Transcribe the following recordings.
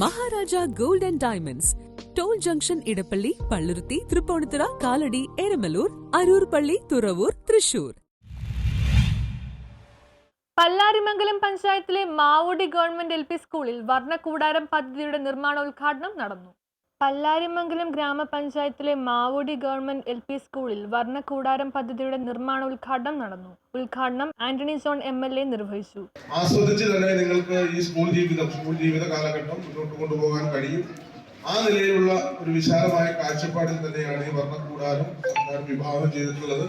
Maharaja gold and diamonds. Toll junction Edappally Palluruthy Tripunithura Kalady Eramalloor Aroor പള്ളി തുറവൂർ തൃശൂർ. പല്ലാരിമംഗലം പഞ്ചായത്തിലെ മാവോടി government L P സ്കൂളിൽ വർണക്കൂടാരം പദ്ധതിയുടെ നിർമ്മാണോദ്ഘാടനം നടന്നു. പല്ലാരിമംഗലം ഗ്രാമപഞ്ചായത്തിലെ മാവോടി ഗവൺമെന്റ് എൽ പി സ്കൂളിൽ വർണക്കൂടാരം പദ്ധതിയുടെ നിർമ്മാണ ഉദ്ഘാടനം നടന്നു. ഉദ്ഘാടനം Antony John M L A നിർവഹിച്ചു. ആസ്വദിച്ച് തന്നെ നിങ്ങൾക്ക് ഈ സ്കൂൾ ജീവിതം സ്കൂൾ ജീവിത കാലഘട്ടം മുന്നോട്ട് കൊണ്ടുപോകാൻ കഴിയും. ആ നിലയിലുള്ള ഒരു വിശാലമായ കാഴ്ചപ്പാടിൽ തന്നെയാണ് ഈ വർണക്കൂടാരം സർക്കാർ വിഭാവനം ചെയ്തിട്ടുള്ളത്.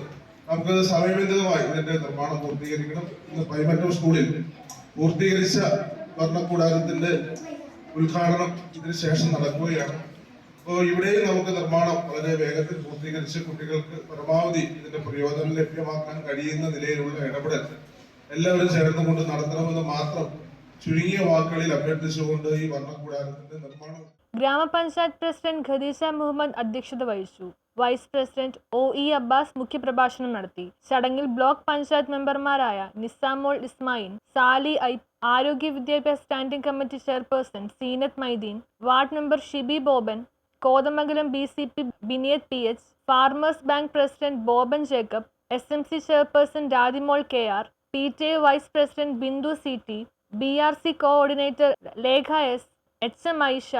നമുക്ക് സമയബന്ധിതമായി ഇതിന്റെ നിർമ്മാണം പൂർത്തീകരിക്കണം. ഇന്ന് പൈമറ്റം സ്കൂളിൽ പൂർത്തീകരിച്ച വർണക്കൂടാരത്തിന്റെ ഉദ്ഘാടനം ഇതിന് ശേഷം നടക്കുകയാണ്. അപ്പോൾ ഇവിടെയും നമുക്ക് നിർമ്മാണം വളരെ വേഗത്തിൽ പൂർത്തീകരിച്ച് കുട്ടികൾക്ക് പരമാവധി ഇതിന്റെ പ്രയോജനം ലഭ്യമാക്കാൻ കഴിയുന്ന നിലയിലുള്ള ഇടപെടൽ എല്ലാവരും ചേർന്നുകൊണ്ട് നടത്തണമെന്ന് മാത്രം ചുരുങ്ങിയ വാക്കുകളിൽ അഭ്യർത്ഥിച്ചുകൊണ്ട് ഈ വർണക്കൂടാരത്തിന്റെ നിർമ്മാണം ഗ്രാമപഞ്ചായത്ത് പ്രസിഡന്റ് ഖദീസ മുഹമ്മദ് അധ്യക്ഷത വഹിച്ചു. Vice president O E Abbas മുഖ്യപ്രഭാഷണം നടത്തി. ചടങ്ങിൽ ബ്ലോക്ക് പഞ്ചായത്ത് മെമ്പർമാരായ നിസാമോൾ ഇസ്മായിൽ സാലി ഐ ആരോഗ്യ വിദ്യാഭ്യാസ standing committee chairperson Seenath Mydeen ward member Shibi Boban Kothamangalam B C P Biniyath P H farmers bank president Boban Jacob S M C chairperson Rathimol K R P T A vice president Bindu C T B R C coordinator Lekha S H M Aisha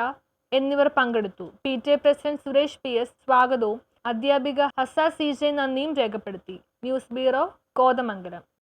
എന്നിവർ പങ്കെടുത്തു. P T A president Suresh P S സ്വാഗതവും. അധ്യാപിക Hasa C J നന്ദിയും രേഖപ്പെടുത്തി. News bureau Kothamangalam.